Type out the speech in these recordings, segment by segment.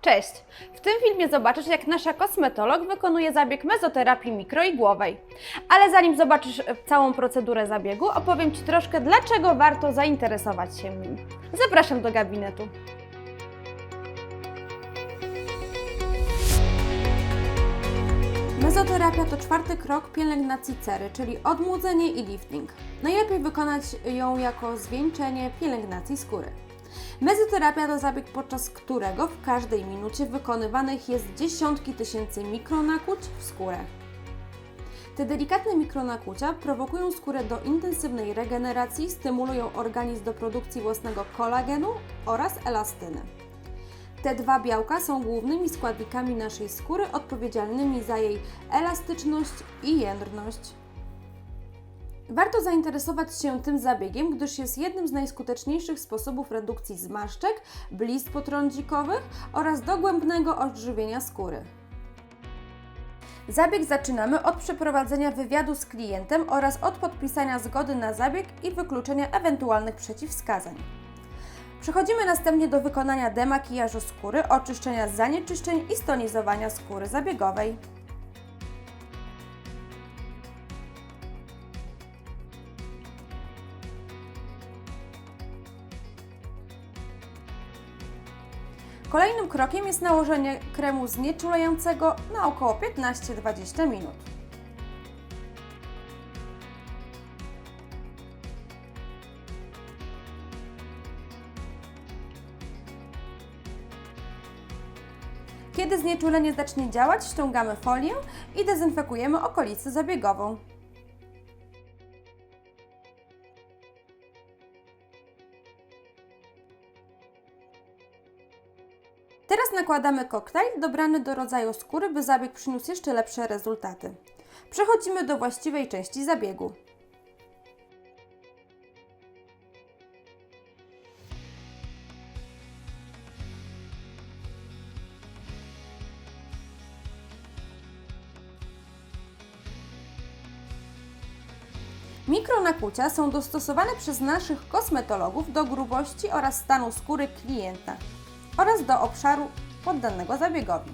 Cześć! W tym filmie zobaczysz, jak nasza kosmetolog wykonuje zabieg mezoterapii mikroigłowej. Ale zanim zobaczysz e, całą procedurę zabiegu, opowiem Ci troszkę, dlaczego warto zainteresować się nim. Zapraszam do gabinetu. Mezoterapia to czwarty krok pielęgnacji cery, czyli odmłodzenie i lifting. Najlepiej wykonać ją jako zwieńczenie pielęgnacji skóry. Mezoterapia to zabieg, podczas którego w każdej minucie wykonywanych jest dziesiątki tysięcy mikronakłuć w skórę. Te delikatne mikronakłucia prowokują skórę do intensywnej regeneracji, stymulują organizm do produkcji własnego kolagenu oraz elastyny. Te dwa białka są głównymi składnikami naszej skóry odpowiedzialnymi za jej elastyczność i jędrność. Warto zainteresować się tym zabiegiem, gdyż jest jednym z najskuteczniejszych sposobów redukcji zmarszczek, blizn potrądzikowych oraz dogłębnego odżywienia skóry. Zabieg zaczynamy od przeprowadzenia wywiadu z klientem oraz od podpisania zgody na zabieg i wykluczenia ewentualnych przeciwwskazań. Przechodzimy następnie do wykonania demakijażu skóry, oczyszczenia zanieczyszczeń i stonizowania skóry zabiegowej. Kolejnym krokiem jest nałożenie kremu znieczulającego na około 15-20 minut. Kiedy znieczulenie zacznie działać, ściągamy folię i dezynfekujemy okolicę zabiegową. Teraz nakładamy koktajl dobrany do rodzaju skóry, by zabieg przyniósł jeszcze lepsze rezultaty. Przechodzimy do właściwej części zabiegu. Mikronakłucia są dostosowane przez naszych kosmetologów do grubości oraz stanu skóry klienta oraz do obszaru poddanego zabiegowi.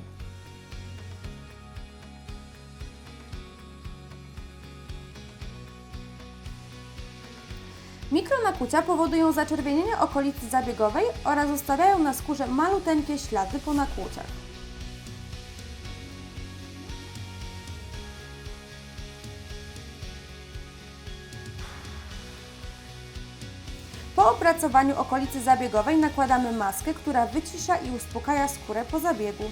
Mikronakłucia powodują zaczerwienienie okolicy zabiegowej oraz zostawiają na skórze maluteńkie ślady po nakłuciach. Po opracowaniu okolicy zabiegowej nakładamy maskę, która wycisza i uspokaja skórę po zabiegu.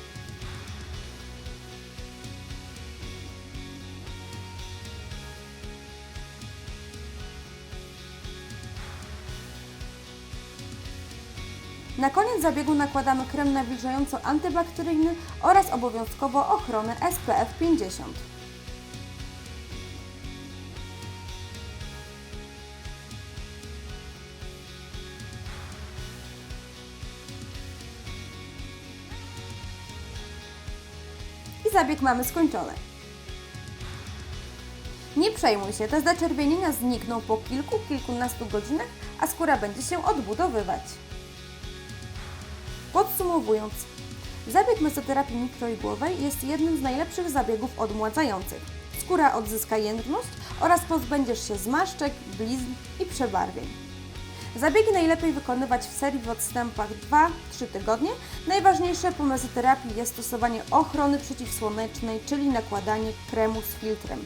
Na koniec zabiegu nakładamy krem nawilżająco-antybakteryjny oraz obowiązkowo ochronę SPF 50. zabieg mamy skończony. Nie przejmuj się, te zaczerwienienia znikną po kilku, kilkunastu godzinach, a skóra będzie się odbudowywać. Podsumowując, zabieg mezoterapii mikroigłowej jest jednym z najlepszych zabiegów odmładzających. Skóra odzyska jędrność oraz pozbędziesz się zmarszczek, blizn i przebarwień. Zabiegi najlepiej wykonywać w serii w odstępach 2-3 tygodnie. Najważniejsze po mezoterapii jest stosowanie ochrony przeciwsłonecznej, czyli nakładanie kremu z filtrem.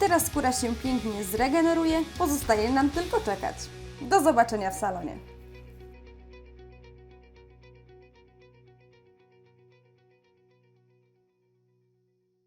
Teraz skóra się pięknie zregeneruje, pozostaje nam tylko czekać. Do zobaczenia w salonie.